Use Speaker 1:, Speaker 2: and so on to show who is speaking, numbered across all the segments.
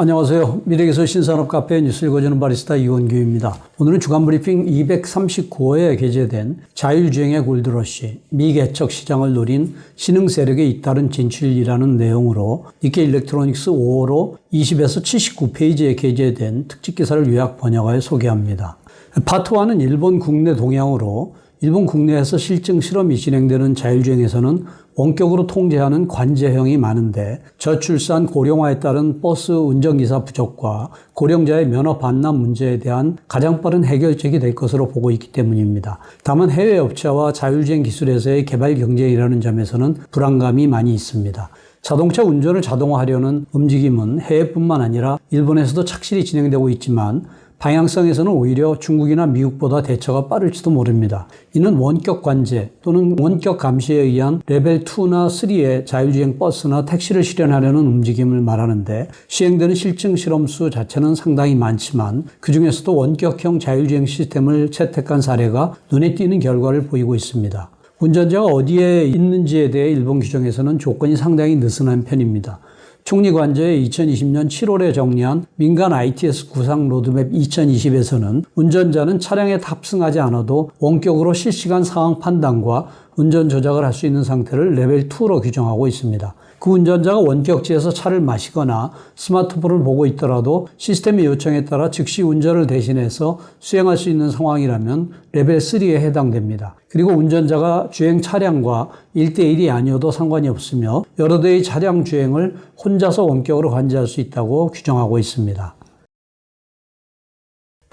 Speaker 1: 안녕하세요. 미래기술 신산업 카페 뉴스 읽어주는 바리스타 이원규입니다. 오늘은 주간 브리핑 239호에 게재된 자율주행의 골드러시, 미개척 시장을 노린 신흥 세력의 잇따른 진출이라는 내용으로 니케 일렉트로닉스 5호로 20에서 79페이지에 게재된 특집 기사를 요약 번역하여 소개합니다. 파트 1은 일본 국내 동향으로 일본 국내에서 실증 실험이 진행되는 자율주행에서는 원격으로 통제하는 관제형이 많은데 저출산 고령화에 따른 버스 운전기사 부족과 고령자의 면허 반납 문제에 대한 가장 빠른 해결책이 될 것으로 보고 있기 때문입니다. 다만 해외 업체와 자율주행 기술에서의 개발 경쟁이라는 점에서는 불안감이 많이 있습니다. 자동차 운전을 자동화하려는 움직임은 해외뿐만 아니라 일본에서도 착실히 진행되고 있지만 방향성에서는 오히려 중국이나 미국보다 대처가 빠를지도 모릅니다. 이는 원격 관제 또는 원격 감시에 의한 레벨 2나 3의 자율주행 버스나 택시를 실현하려는 움직임을 말하는데 시행되는 실증 실험수 자체는 상당히 많지만 그 중에서도 원격형 자율주행 시스템을 채택한 사례가 눈에 띄는 결과를 보이고 있습니다. 운전자가 어디에 있는지에 대해 일본 규정에서는 조건이 상당히 느슨한 편입니다. 총리 관저의 2020년 7월에 정리한 민간 ITS 구상 로드맵 2020에서는 운전자는 차량에 탑승하지 않아도 원격으로 실시간 상황 판단과 운전 조작을 할 수 있는 상태를 레벨 2로 규정하고 있습니다. 그 운전자가 원격지에서 차를 마시거나 스마트폰을 보고 있더라도 시스템의 요청에 따라 즉시 운전을 대신해서 수행할 수 있는 상황이라면 레벨 3에 해당됩니다. 그리고 운전자가 주행 차량과 1대1이 아니어도 상관이 없으며 여러 대의 차량 주행을 혼자서 원격으로 관제할 수 있다고 규정하고 있습니다.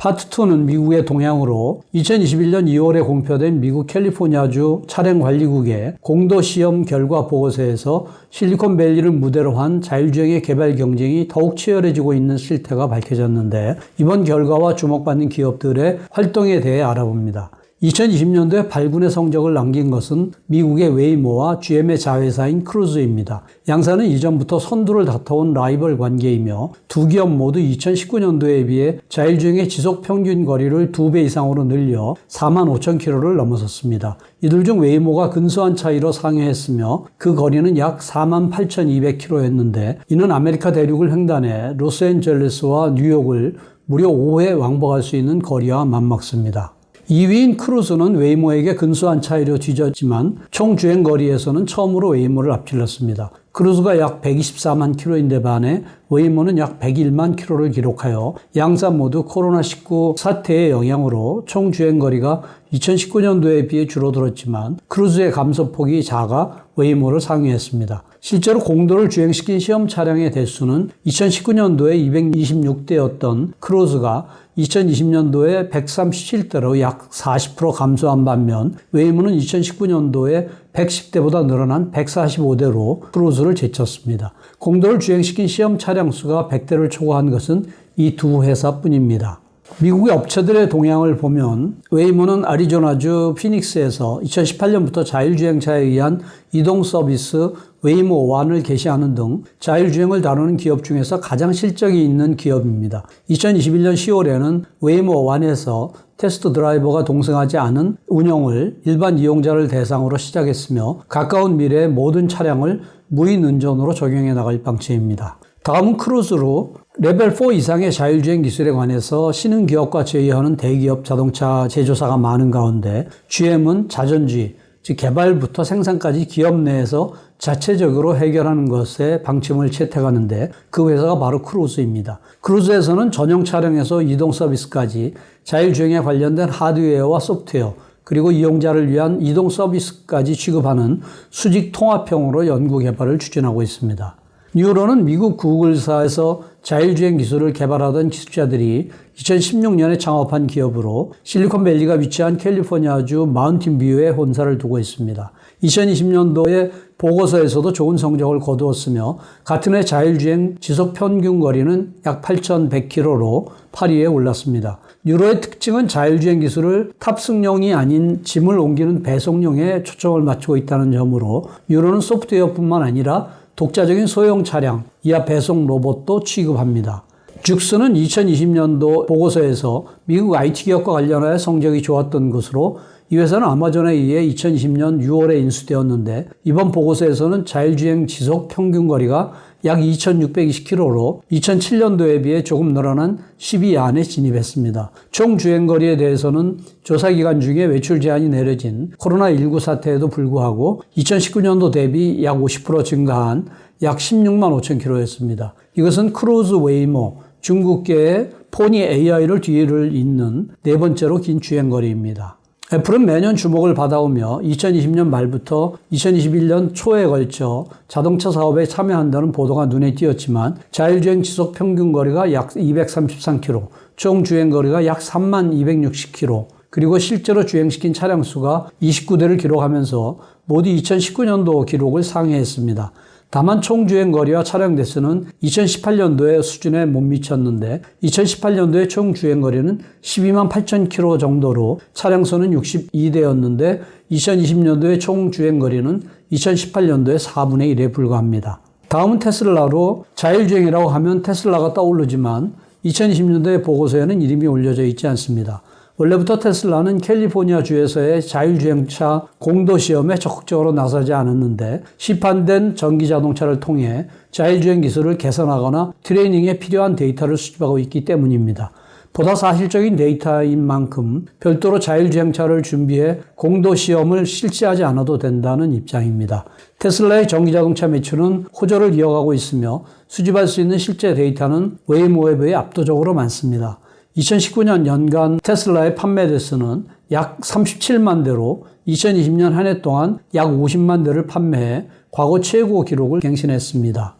Speaker 1: 파트 2는 미국의 동향으로 2021년 2월에 공표된 미국 캘리포니아주 차량관리국의 공도시험 결과 보고서에서 실리콘밸리를 무대로 한 자율주행의 개발 경쟁이 더욱 치열해지고 있는 실태가 밝혀졌는데 이번 결과와 주목받는 기업들의 활동에 대해 알아봅니다. 2020년도에 발군의 성적을 남긴 것은 미국의 웨이모와 GM의 자회사인 크루즈입니다. 양사는 이전부터 선두를 다퉈온 라이벌 관계이며 두 기업 모두 2019년도에 비해 자율주행의 지속 평균 거리를 두배 이상으로 늘려 4만 5천 킬로를 넘어섰습니다. 이들 중 웨이모가 근소한 차이로 상회했으며 그 거리는 약 4만 8,200 킬로였는데 이는 아메리카 대륙을 횡단해 로스앤젤레스와 뉴욕을 무려 5회 왕복할 수 있는 거리와 맞먹습니다. 2위인 크루즈는 웨이모에게 근소한 차이로 뒤졌지만 총 주행 거리에서는 처음으로 웨이모를 앞질렀습니다. 크루즈가 약 124만 킬로인데 반해 웨이모는 약 101만 킬로를 기록하여 양사 모두 코로나19 사태의 영향으로 총 주행 거리가 2019년도에 비해 줄어들었지만 크루즈의 감소폭이 작아 웨이모를 상회했습니다. 실제로 공도를 주행시킨 시험 차량의 대수는 2019년도에 226대였던 크루즈가 2020년도에 137대로 약 40% 감소한 반면 웨이모는 2019년도에 110대보다 늘어난 145대로 크루즈를 제쳤습니다. 공도를 주행시킨 시험 차량 수가 100대를 초과한 것은 이 두 회사뿐입니다. 미국의 업체들의 동향을 보면 웨이모는 아리조나주 피닉스에서 2018년부터 자율주행차에 의한 이동 서비스 웨이모 1을 개시하는 등 자율주행을 다루는 기업 중에서 가장 실적이 있는 기업입니다. 2021년 10월에는 웨이모 1에서 테스트 드라이버가 동승하지 않은 운영을 일반 이용자를 대상으로 시작했으며 가까운 미래에 모든 차량을 무인 운전으로 적용해 나갈 방침입니다. 다음은 크루즈로 레벨 4 이상의 자율주행 기술에 관해서 신흥 기업과 제휴하는 대기업 자동차 제조사가 많은 가운데 GM은 자전주의, 즉 개발부터 생산까지 기업 내에서 자체적으로 해결하는 것에 방침을 채택하는데 그 회사가 바로 크루즈입니다. 크루즈에서는 전용 차량에서 이동 서비스까지 자율주행에 관련된 하드웨어와 소프트웨어 그리고 이용자를 위한 이동 서비스까지 취급하는 수직 통합형으로 연구 개발을 추진하고 있습니다. 뉴로는 미국 구글사에서 자율주행 기술을 개발하던 기술자들이 2016년에 창업한 기업으로 실리콘밸리가 위치한 캘리포니아주 마운틴뷰에 본사를 두고 있습니다. 2020년도에 보고서에서도 좋은 성적을 거두었으며 같은 해 자율주행 지속 평균 거리는 약 8,100km로 8위에 올랐습니다. 뉴로의 특징은 자율주행 기술을 탑승용이 아닌 짐을 옮기는 배송용에 초점을 맞추고 있다는 점으로 뉴로는 소프트웨어뿐만 아니라 독자적인 소형 차량, 이하 배송 로봇도 취급합니다. 죽스는 2020년도 보고서에서 미국 IT 기업과 관련하여 성적이 좋았던 것으로 이 회사는 아마존에 의해 2020년 6월에 인수되었는데 이번 보고서에서는 자율주행 지속 평균 거리가 약 2,620km로 2007년도에 비해 조금 늘어난 12 안에 진입했습니다. 총 주행거리에 대해서는 조사 기간 중에 외출 제한이 내려진 코로나19 사태에도 불구하고 2019년도 대비 약 50% 증가한 약 16만 5천 킬로였습니다. 이것은 크루즈 웨이모, 중국계의 포니 AI를 뒤를 잇는 네 번째로 긴 주행거리입니다. 애플은 매년 주목을 받아오며 2020년 말부터 2021년 초에 걸쳐 자동차 사업에 참여한다는 보도가 눈에 띄었지만 자율주행 지속 평균 거리가 약 233km, 총 주행 거리가 약 3만 260km, 그리고 실제로 주행시킨 차량 수가 29대를 기록하면서 모두 2019년도 기록을 상회했습니다. 다만 총주행 거리와 차량 대수는 2018년도의 수준에 못 미쳤는데 2018년도의 총 주행 거리는 12만 8천 킬로 정도로 차량 수는 62대였는데 2020년도의 총 주행 거리는 2018년도의 4분의 1에 불과합니다. 다음은 테슬라로 자율주행이라고 하면 테슬라가 떠오르지만 2020년도의 보고서에는 이름이 올려져 있지 않습니다. 원래부터 테슬라는 캘리포니아 주에서의 자율주행차 공도 시험에 적극적으로 나서지 않았는데 시판된 전기 자동차를 통해 자율주행 기술을 개선하거나 트레이닝에 필요한 데이터를 수집하고 있기 때문입니다. 보다 사실적인 데이터인 만큼 별도로 자율주행차를 준비해 공도 시험을 실시하지 않아도 된다는 입장입니다. 테슬라의 전기자동차 매출은 호조를 이어가고 있으며 수집할 수 있는 실제 데이터는 웨이모에 비해 압도적으로 많습니다. 2019년 연간 테슬라의 판매 대수는 약 37만 대로 2020년 한 해 동안 약 50만 대를 판매해 과거 최고 기록을 갱신했습니다.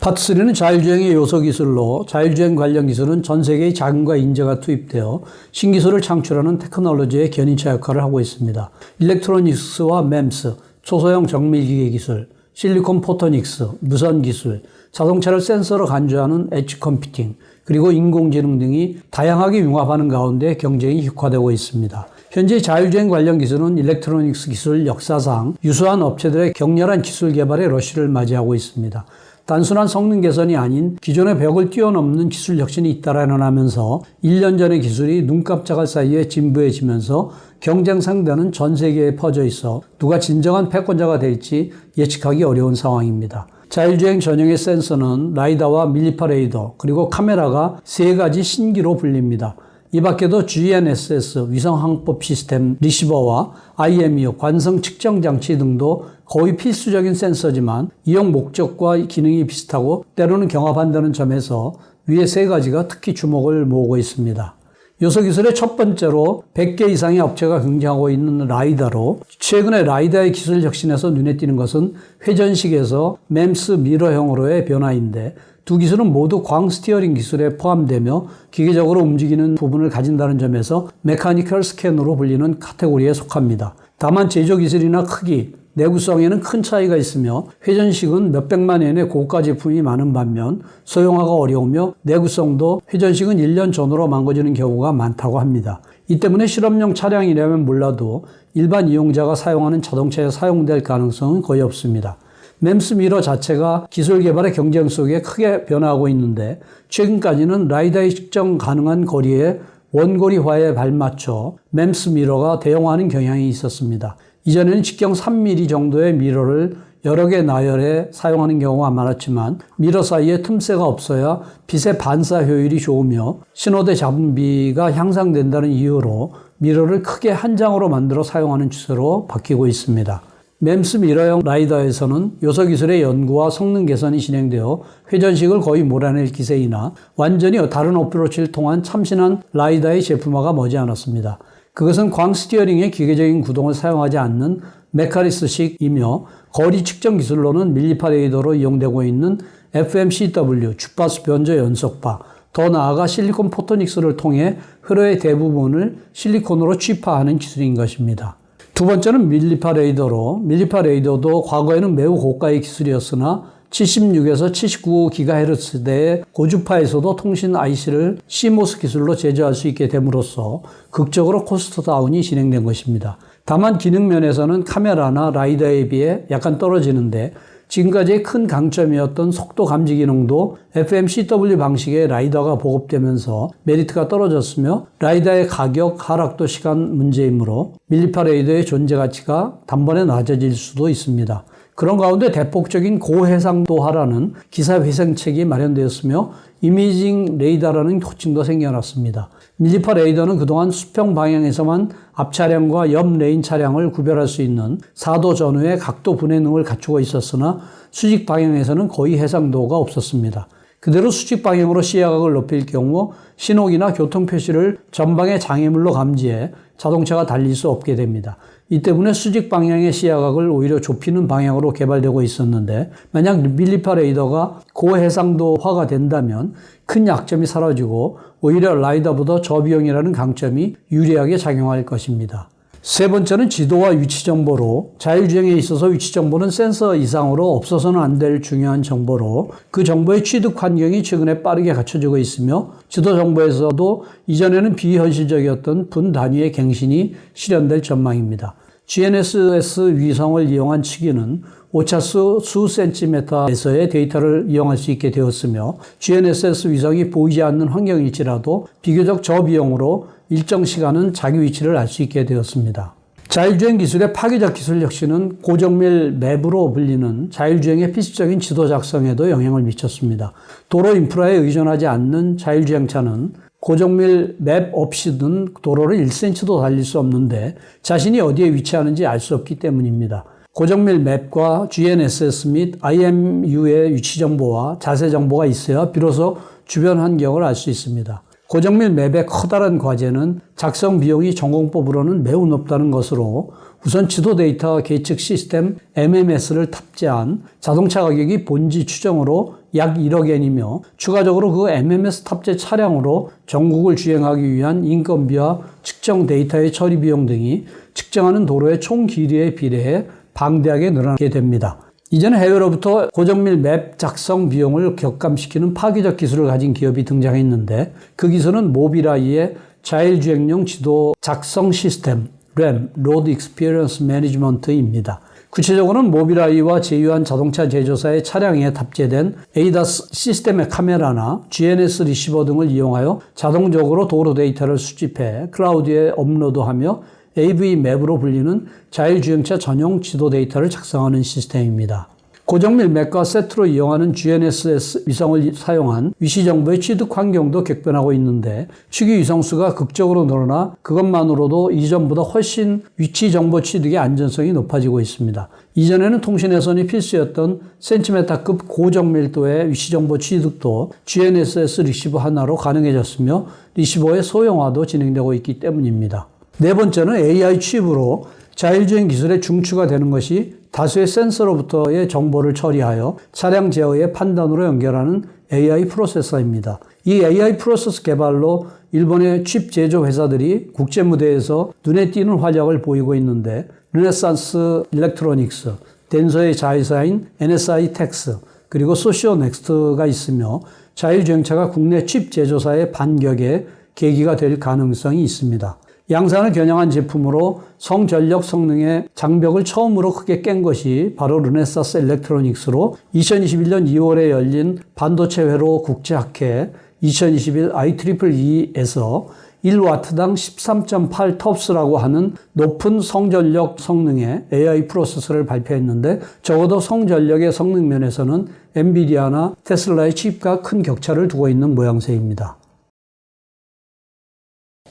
Speaker 1: 파트 3는 자율주행의 요소 기술로 자율주행 관련 기술은 전 세계의 자금과 인재가 투입되어 신기술을 창출하는 테크놀로지의 견인차 역할을 하고 있습니다. 일렉트로닉스와 맴스, 초소형 정밀기계 기술, 실리콘 포토닉스, 무선 기술, 자동차를 센서로 간주하는 엣지 컴퓨팅, 그리고 인공지능 등이 다양하게 융합하는 가운데 경쟁이 격화되고 있습니다. 현재 자율주행 관련 기술은 일렉트로닉스 기술 역사상 유수한 업체들의 격렬한 기술 개발의 러쉬를 맞이하고 있습니다. 단순한 성능 개선이 아닌 기존의 벽을 뛰어넘는 기술 혁신이 잇따라나면서 1년 전의 기술이 눈 깜짝할 사이에 진부해지면서 경쟁 상대는 전 세계에 퍼져 있어 누가 진정한 패권자가 될지 예측하기 어려운 상황입니다. 자율주행 전용의 센서는 라이다와 밀리파 레이더 그리고 카메라가 세 가지 신기로 불립니다. 이 밖에도 GNSS 위성항법 시스템 리시버와 IMEO 관성 측정 장치 등도 거의 필수적인 센서지만 이용 목적과 기능이 비슷하고 때로는 경합한다는 점에서 위의 세 가지가 특히 주목을 모으고 있습니다. 요소기술의 첫 번째로 100개 이상의 업체가 경쟁하고 있는 라이다로 최근에 라이다의 기술 혁신에서 눈에 띄는 것은 회전식에서 맴스 미러형으로의 변화인데 두 기술은 모두 광 스티어링 기술에 포함되며 기계적으로 움직이는 부분을 가진다는 점에서 메카니컬 스캔으로 불리는 카테고리에 속합니다. 다만 제조 기술이나 크기, 내구성에는 큰 차이가 있으며 회전식은 몇백만 엔의 고가 제품이 많은 반면 소형화가 어려우며 내구성도 회전식은 1년 전으로 망가지는 경우가 많다고 합니다. 이 때문에 실험용 차량이라면 몰라도 일반 이용자가 사용하는 자동차에 사용될 가능성은 거의 없습니다. 맴스 미러 자체가 기술 개발의 경쟁 속에 크게 변화하고 있는데 최근까지는 라이다의 측정 가능한 거리에 원거리화에 발맞춰 맴스 미러가 대형화하는 경향이 있었습니다. 이전에는 직경 3mm 정도의 미러를 여러 개 나열해 사용하는 경우가 많았지만 미러 사이에 틈새가 없어야 빛의 반사 효율이 좋으며 신호대 잡음비가 향상된다는 이유로 미러를 크게 한 장으로 만들어 사용하는 추세로 바뀌고 있습니다. 맴스 미러형 라이더에서는 요소 기술의 연구와 성능 개선이 진행되어 회전식을 거의 몰아낼 기세이나 완전히 다른 어프로치를 통한 참신한 라이더의 제품화가 머지않았습니다. 그것은 광 스티어링의 기계적인 구동을 사용하지 않는 메카리스식이며 거리 측정 기술로는 밀리파 레이더로 이용되고 있는 FMCW 주파수 변조 연속파, 더 나아가 실리콘 포토닉스를 통해 흐름의 대부분을 실리콘으로 취파하는 기술인 것입니다. 두 번째는 밀리파 레이더로 밀리파 레이더도 과거에는 매우 고가의 기술이었으나 76에서 79GHz대의 고주파에서도 통신 IC를 CMOS 기술로 제조할 수 있게 됨으로써 극적으로 코스트 다운이 진행된 것입니다. 다만 기능 면에서는 카메라나 라이더에 비해 약간 떨어지는데 지금까지의 큰 강점이었던 속도 감지 기능도 FMCW 방식의 라이더가 보급되면서 메리트가 떨어졌으며 라이더의 가격 하락도 시간 문제이므로 밀리파 레이더의 존재 가치가 단번에 낮아질 수도 있습니다. 그런 가운데 대폭적인 고해상도화라는 기사 회생책이 마련되었으며 이미징 레이더라는 호칭도 생겨났습니다. 밀리파 레이더는 그동안 수평 방향에서만 앞 차량과 옆 레인 차량을 구별할 수 있는 사도 전후의 각도 분해 능을 갖추고 있었으나 수직 방향에서는 거의 해상도가 없었습니다. 그대로 수직 방향으로 시야각을 높일 경우 신호기나 교통 표시를 전방의 장애물로 감지해 자동차가 달릴 수 없게 됩니다. 이 때문에 수직 방향의 시야각을 오히려 좁히는 방향으로 개발되고 있었는데 만약 밀리파 레이더가 고해상도화가 된다면 큰 약점이 사라지고 오히려 라이더보다 저비용이라는 강점이 유리하게 작용할 것입니다. 세 번째는 지도와 위치 정보로 자율주행에 있어서 위치 정보는 센서 이상으로 없어서는 안 될 중요한 정보로 그 정보의 취득 환경이 최근에 빠르게 갖춰지고 있으며 지도 정보에서도 이전에는 비현실적이었던 분 단위의 갱신이 실현될 전망입니다. GNSS 위성을 이용한 치기는 오차수 수 센티미터에서의 데이터를 이용할 수 있게 되었으며 GNSS 위성이 보이지 않는 환경일지라도 비교적 저비용으로 일정 시간은 자기 위치를 알 수 있게 되었습니다. 자율주행 기술의 파괴적 기술 혁신은 고정밀 맵으로 불리는 자율주행의 필수적인 지도 작성에도 영향을 미쳤습니다. 도로 인프라에 의존하지 않는 자율주행차는 고정밀 맵 없이는 도로를 1cm도 달릴 수 없는데 자신이 어디에 위치하는지 알 수 없기 때문입니다. 고정밀 맵과 GNSS 및 IMU의 위치 정보와 자세 정보가 있어야 비로소 주변 환경을 알 수 있습니다. 고정밀 맵의 커다란 과제는 작성 비용이 전공법으로는 매우 높다는 것으로 우선 지도 데이터 계측 시스템 MMS를 탑재한 자동차 가격이 본지 추정으로 약 1억 엔이며 추가적으로 그 MMS 탑재 차량으로 전국을 주행하기 위한 인건비와 측정 데이터의 처리 비용 등이 측정하는 도로의 총 길이에 비례해 방대하게 늘어나게 됩니다. 이제는 해외로부터 고정밀 맵 작성 비용을 격감시키는 파괴적 기술을 가진 기업이 등장했는데 그 기술은 모비라이의 자율주행용 지도 작성 시스템 RAM, Road Experience Management입니다. 구체적으로는 모비라이와 제휴한 자동차 제조사의 차량에 탑재된 ADAS 시스템의 카메라나 GNS 리시버 등을 이용하여 자동적으로 도로 데이터를 수집해 클라우드에 업로드하며 AV 맵으로 불리는 자율주행차 전용 지도 데이터를 작성하는 시스템입니다. 고정밀 맵과 세트로 이용하는 GNSS 위성을 사용한 위치 정보의 취득 환경도 격변하고 있는데 취기 위성 수가 극적으로 늘어나 그것만으로도 이전보다 훨씬 위치 정보 취득의 안전성이 높아지고 있습니다. 이전에는 통신회선이 필수였던 센티메타급 고정밀도의 위치 정보 취득도 GNSS 리시버 하나로 가능해졌으며 리시버의 소형화도 진행되고 있기 때문입니다. 네 번째는 AI 칩으로 자율주행 기술의 중추가 되는 것이 다수의 센서로부터의 정보를 처리하여 차량 제어의 판단으로 연결하는 AI 프로세서입니다. 이 AI 프로세서 개발로 일본의 칩 제조 회사들이 국제 무대에서 눈에 띄는 활약을 보이고 있는데 르네산스 일렉트로닉스, 덴소의 자회사인 NSI 텍스, 그리고 소시오 넥스트가 있으며 자율주행차가 국내 칩 제조사의 반격의 계기가 될 가능성이 있습니다. 양산을 겨냥한 제품으로 성전력 성능의 장벽을 처음으로 크게 깬 것이 바로 르네사스 일렉트로닉스로 2021년 2월에 열린 반도체 회로 국제학회 2021 IEEE에서 1와트당 13.8 텁스라고 하는 높은 성전력 성능의 AI 프로세서를 발표했는데 적어도 성전력의 성능 면에서는 엔비디아나 테슬라의 칩과 큰 격차를 두고 있는 모양새입니다.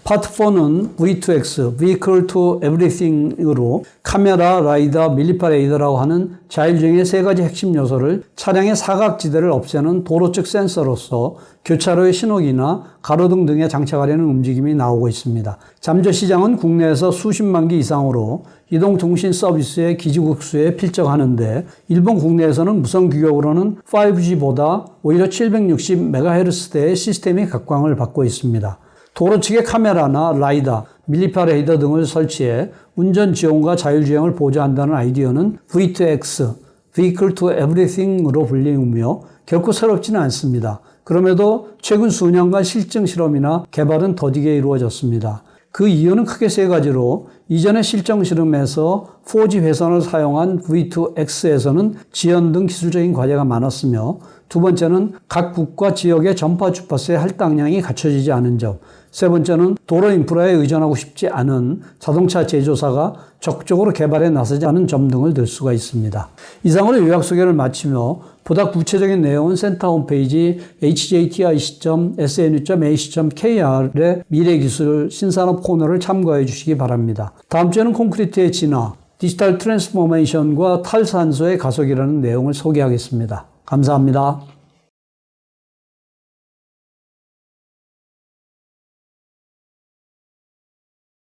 Speaker 1: 파트 4는 V2X, Vehicle to Everything으로 카메라, 라이더, 밀리파 레이더라고 하는 자율주행의 세 가지 핵심 요소를 차량의 사각지대를 없애는 도로측 센서로서 교차로의 신호기나 가로등 등에 장착하려는 움직임이 나오고 있습니다. 잠재 시장은 국내에서 수십만 기 이상으로 이동통신 서비스의 기지국수에 필적하는데 일본 국내에서는 무선 규격으로는 5G보다 오히려 760MHz대의 시스템이 각광을 받고 있습니다. 도로 측에 카메라나 라이다, 밀리파 레이더 등을 설치해 운전 지원과 자율주행을 보좌한다는 아이디어는 V2X, Vehicle to Everything으로 불리우며 결코 새롭지는 않습니다. 그럼에도 최근 수년간 실증 실험이나 개발은 더디게 이루어졌습니다. 그 이유는 크게 세 가지로 이전의 실정 실험에서 4G 회선을 사용한 V2X에서는 지연 등 기술적인 과제가 많았으며 두 번째는 각 국가 지역의 전파 주파수의 할당량이 갖춰지지 않은 점. 세 번째는 도로 인프라에 의존하고 싶지 않은 자동차 제조사가 적극적으로 개발에 나서지 않은 점 등을 들 수가 있습니다. 이상으로 요약 소개를 마치며 보다 구체적인 내용은 센터 홈페이지 hjti.snu.ac.kr의 미래기술 신산업 코너를 참고해 주시기 바랍니다. 다음 주에는 콘크리트의 진화, 디지털 트랜스포메이션과 탈산소의 가속이라는 내용을 소개하겠습니다. 감사합니다.